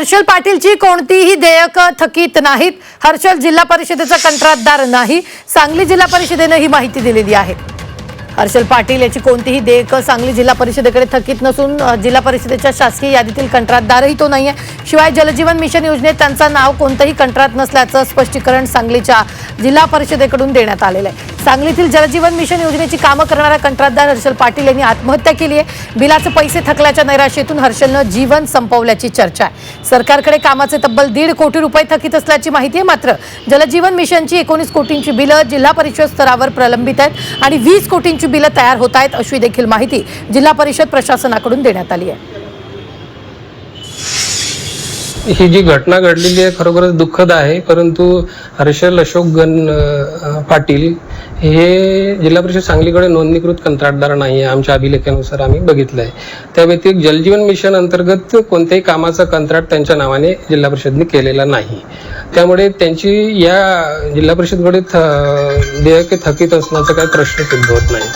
हर्षल पाटीलची कोणतीही देयक थकीत नाहीत. हर्षल जिल्हा परिषदेचा कंत्राटदार नाही. सांगली जिल्हा परिषदेनं ही माहिती दिलेली आहे. हर्षल पाटील याची कोणतीही देयक सांगली जिल्हा परिषदेकडे थकीत नसून जिल्हा परिषदेच्या शासकीय यादीतील कंत्राटदारही तो नाही आहे शिवाय जलजीवन मिशन योजनेत त्यांचं नाव कोणतंही कंत्राट नसल्याचं स्पष्टीकरण सांगलीच्या जिल्हा परिषदेकडून देण्यात आलेलं आहे सांगलीतील जलजीवन मिशन योजनेची कामं करणारा कंत्राटदार हर्षल पाटील यांनी आत्महत्या केली आहे. बिलाचे पैसे थकल्याच्या नैराश्येतून हर्षलनं जीवन संपवल्याची चर्चा आहे. सरकारकडे कामाचे तब्बल दीड कोटी रुपये थकीत असल्याची माहिती आहे मात्र जलजीवन मिशनची एकोणीस कोटींची बिलं जिल्हा परिषद स्तरावर प्रलंबित आहेत आणि वीस कोटींची बिलं तयार होत आहेत अशी देखील माहिती जिल्हा परिषद प्रशासनाकडून देण्यात आली आहे. ही जी घटना घडलेली आहे खरोखरच दुःखद आहे परंतु हर्षल अशोक गण पाटील हे जिल्हा परिषद सांगलीकडे नोंदणीकृत कंत्राटदार नाही आहे. आमच्या अभिलेखानुसार आम्ही बघितलं आहे त्या व्यतिरिक्त जलजीवन मिशन अंतर्गत कोणत्याही कामाचा कंत्राट त्यांच्या नावाने जिल्हा परिषदने केलेला नाही. त्यामुळे त्यांची या जिल्हा परिषदकडे थ देयके थकीत असण्याचा काही प्रश्न उद्भवत नाही.